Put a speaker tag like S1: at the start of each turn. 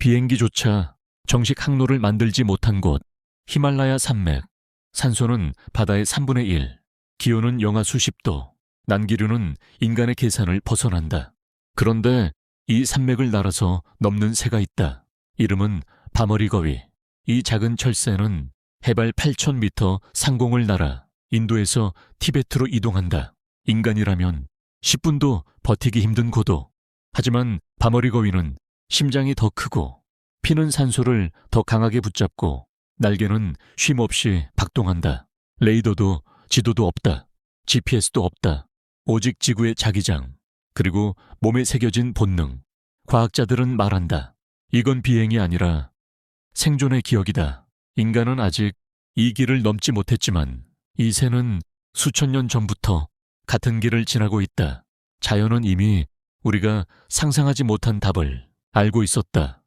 S1: 비행기조차 정식 항로를 만들지 못한 곳, 히말라야 산맥. 산소는 바다의 3분의 1, 기온은 영하 수십 도, 난기류는 인간의 계산을 벗어난다. 그런데 이 산맥을 날아서 넘는 새가 있다. 이름은 바머리거위. 이 작은 철새는 해발 8,000m 상공을 날아 인도에서 티베트로 이동한다. 인간이라면 10분도 버티기 힘든 고도. 하지만 바머리거위는 심장이 더 크고 피는 산소를 더 강하게 붙잡고 날개는 쉼없이 박동한다. 레이더도 지도도 없다. GPS도 없다. 오직 지구의 자기장, 그리고 몸에 새겨진 본능. 과학자들은 말한다. 이건 비행이 아니라 생존의 기억이다. 인간은 아직 이 길을 넘지 못했지만 이 새는 수천 년 전부터 같은 길을 지나고 있다. 자연은 이미 우리가 상상하지 못한 답을 알고 있었다.